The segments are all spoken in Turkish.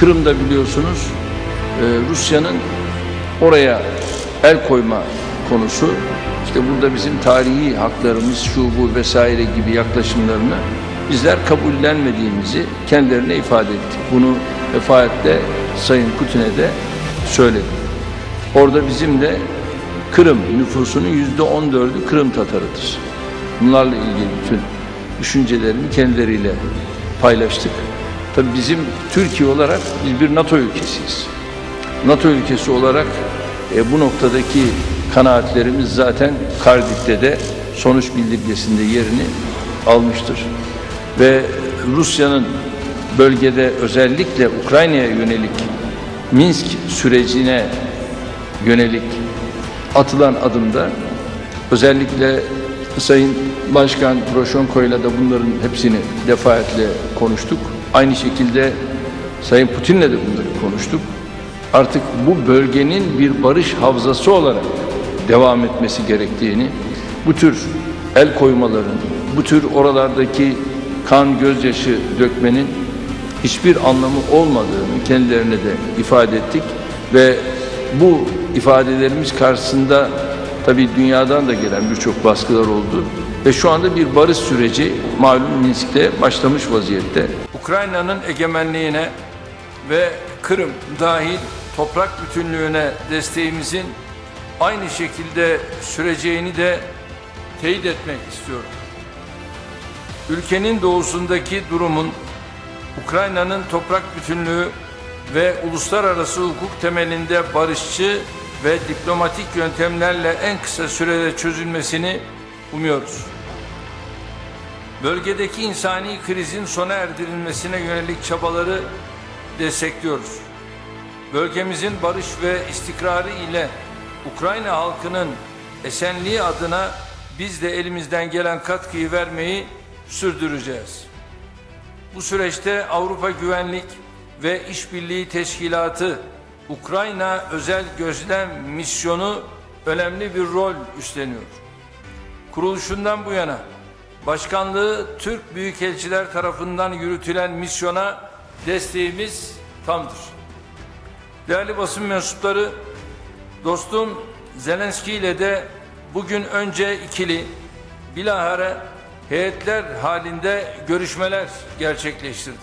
Kırım'da biliyorsunuz e, Rusya'nın oraya el koyma konusu işte burada bizim tarihi haklarımız şu bu vesaire gibi yaklaşımlarını bizler kabullenmediğimizi kendilerine ifade ettik. Bunu defaatle Sayın Putin'e de söyledik. Orada bizim de Kırım nüfusunun yüzde on dördü Kırım Tatarıdır. Bunlarla ilgili bütün düşüncelerimi kendileriyle paylaştık. Tabii bizim Türkiye olarak biz bir NATO ülkesiyiz. NATO ülkesi olarak e, bu noktadaki kanaatlerimiz zaten Cardiff'te de sonuç bildirgesinde yerini almıştır. Ve Rusya'nın bölgede özellikle Ukrayna'ya yönelik Minsk sürecine yönelik atılan adımda özellikle Sayın Başkan Poroshenko'yla da bunların hepsini defaatle konuştuk. Aynı şekilde Sayın Putin'le de bunları konuştuk. Artık bu bölgenin bir barış havzası olarak devam etmesi gerektiğini, bu tür el koymaların, bu tür oralardaki kan gözyaşı dökmenin hiçbir anlamı olmadığını kendilerine de ifade ettik ve bu ifadelerimiz karşısında tabii dünyadan da gelen birçok baskılar oldu ve şu anda bir barış süreci malum Minsk'te başlamış vaziyette. Ukrayna'nın egemenliğine ve Kırım dahil toprak bütünlüğüne desteğimizin aynı şekilde süreceğini de teyit etmek istiyorum. Ülkenin doğusundaki durumun Ukrayna'nın toprak bütünlüğü ve uluslararası hukuk temelinde barışçı ve diplomatik yöntemlerle en kısa sürede çözülmesini umuyoruz. Bölgedeki insani krizin sona erdirilmesine yönelik çabaları destekliyoruz. Bölgemizin barış ve istikrarı ile Ukrayna halkının esenliği adına biz de elimizden gelen katkıyı vermeyi sürdüreceğiz. Bu süreçte Avrupa Güvenlik ve İşbirliği Teşkilatı Ukrayna Özel Gözlem Misyonu önemli bir rol üstleniyor. Kuruluşundan bu yana başkanlığı Türk Büyükelçiler tarafından yürütülen misyona desteğimiz tamdır. Değerli basın mensupları, dostum Zelenski ile de bugün önce ikili, bilahare heyetler halinde görüşmeler gerçekleştirdik.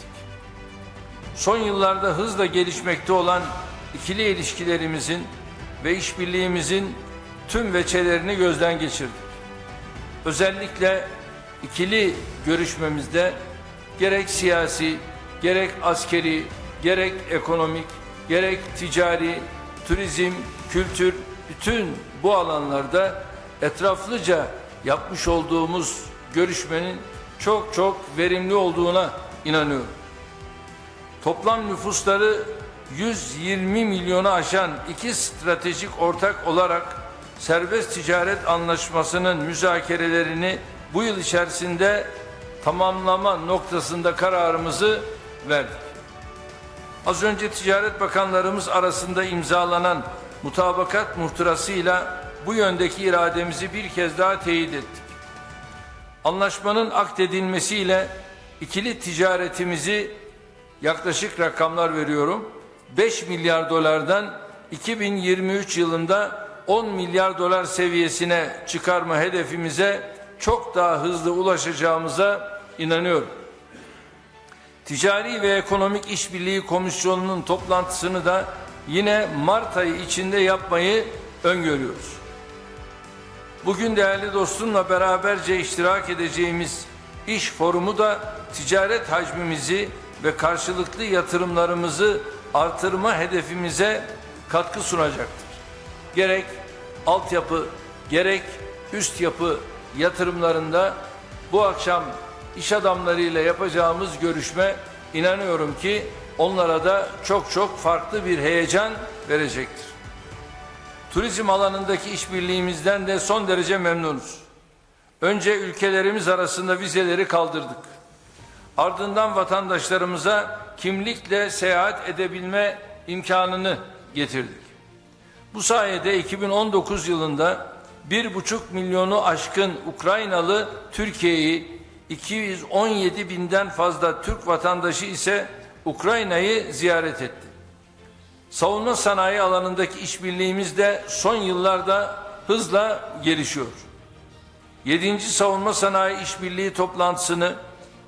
Son yıllarda hızla gelişmekte olan ikili ilişkilerimizin ve işbirliğimizin tüm veçelerini gözden geçirdik. Özellikle ikili görüşmemizde gerek siyasi, gerek askeri, gerek ekonomik, gerek ticari, turizm, kültür, bütün bu alanlarda etraflıca yapmış olduğumuz görüşmenin çok çok verimli olduğuna inanıyorum. Toplam nüfusları 120 milyonu aşan iki stratejik ortak olarak serbest ticaret anlaşmasının müzakerelerini bu yıl içerisinde tamamlama noktasında kararımızı verdik. Az önce Ticaret Bakanlarımız arasında imzalanan mutabakat muhtırasıyla bu yöndeki irademizi bir kez daha teyit ettik. Anlaşmanın akdedilmesiyle ikili ticaretimizi yaklaşık rakamlar veriyorum. 5 milyar dolardan 2023 yılında 10 milyar dolar seviyesine çıkarma hedefimize çok daha hızlı ulaşacağımıza inanıyorum. Ticari ve Ekonomik İşbirliği Komisyonu'nun toplantısını da yine Mart ayı içinde yapmayı öngörüyoruz. Bugün değerli dostumla beraberce iştirak edeceğimiz iş forumu da ticaret hacmimizi ve karşılıklı yatırımlarımızı artırma hedefimize katkı sunacaktır. Gerek altyapı, gerek üst yapı yatırımlarında bu akşam iş adamlarıyla yapacağımız görüşme inanıyorum ki onlara da çok çok farklı bir heyecan verecektir. Turizm alanındaki işbirliğimizden de son derece memnunuz. Önce ülkelerimiz arasında vizeleri kaldırdık. Ardından vatandaşlarımıza kimlikle seyahat edebilme imkanını getirdik. Bu sayede 2019 yılında 1,5 milyonu aşkın Ukraynalı Türkiye'yi 217 binden fazla Türk vatandaşı ise Ukrayna'yı ziyaret etti. Savunma sanayi alanındaki işbirliğimiz de son yıllarda hızla gelişiyor. 7. Savunma Sanayi İşbirliği toplantısını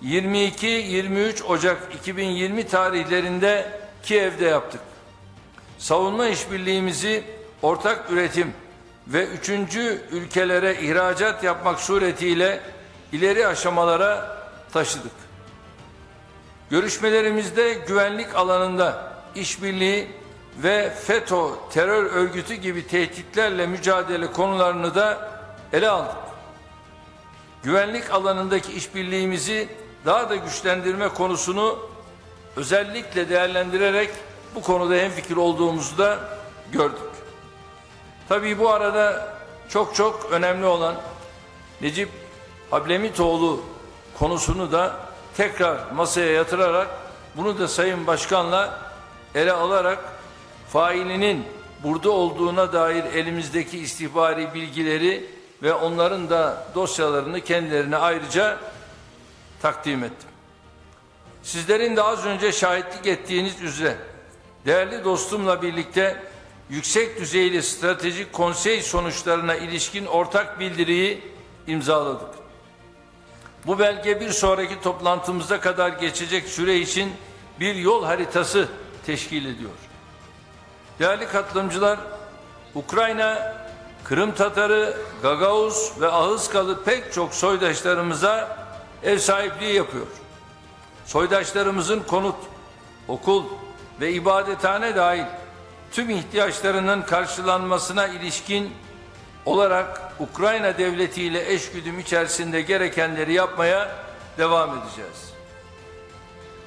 22-23 Ocak 2020 tarihlerinde Kiev'de yaptık. Savunma işbirliğimizi ortak üretim ve üçüncü ülkelere ihracat yapmak suretiyle ileri aşamalara taşıdık. Görüşmelerimizde güvenlik alanında işbirliği ve FETÖ terör örgütü gibi tehditlerle mücadele konularını da ele aldık. Güvenlik alanındaki işbirliğimizi daha da güçlendirme konusunu özellikle değerlendirerek bu konuda hemfikir olduğumuzu da gördük. Tabii bu arada çok çok önemli olan Necip Hablemitoğlu konusunu da tekrar masaya yatırarak bunu da Sayın Başkan'la ele alarak failinin burada olduğuna dair elimizdeki istihbari bilgileri ve onların da dosyalarını kendilerine ayrıca takdim ettim. Sizlerin de az önce şahitlik ettiğiniz üzere değerli dostumla birlikte yüksek düzeyli stratejik konsey sonuçlarına ilişkin ortak bildiriyi imzaladık. Bu belge bir sonraki toplantımıza kadar geçecek süre için bir yol haritası teşkil ediyor. Değerli katılımcılar, Ukrayna, Kırım Tatarı, Gagavuz ve Ahıskalı pek çok soydaşlarımıza ev sahipliği yapıyor. Soydaşlarımızın konut, okul ve ibadethane dahil tüm ihtiyaçlarının karşılanmasına ilişkin olarak Ukrayna devletiyle eşgüdüm içerisinde gerekenleri yapmaya devam edeceğiz.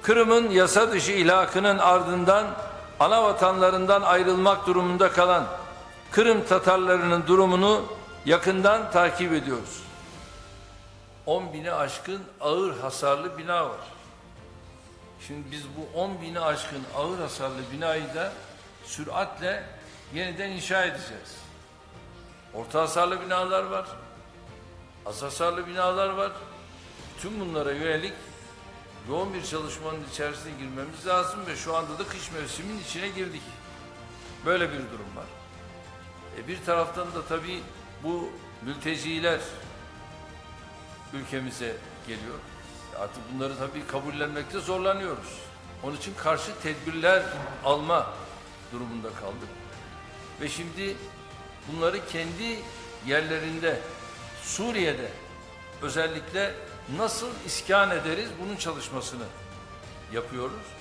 Kırım'ın yasa dışı ilhakının ardından ana vatanlarından ayrılmak durumunda kalan Kırım Tatarlarının durumunu yakından takip ediyoruz. 10 bini aşkın ağır hasarlı bina var. Şimdi biz bu 10 bini aşkın ağır hasarlı binayı da süratle yeniden inşa edeceğiz. Orta hasarlı binalar var. Az hasarlı binalar var. Tüm bunlara yönelik yoğun bir çalışmanın içerisine girmemiz lazım ve şu anda da kış mevsiminin içine girdik. Böyle bir durum var. E bir taraftan da tabii bu mülteciler ülkemize geliyor. Artık bunları tabii kabullenmekte zorlanıyoruz. Onun için karşı tedbirler alma durumunda kaldık. Ve şimdi bunları kendi yerlerinde Suriye'de özellikle nasıl iskan ederiz bunun çalışmasını yapıyoruz.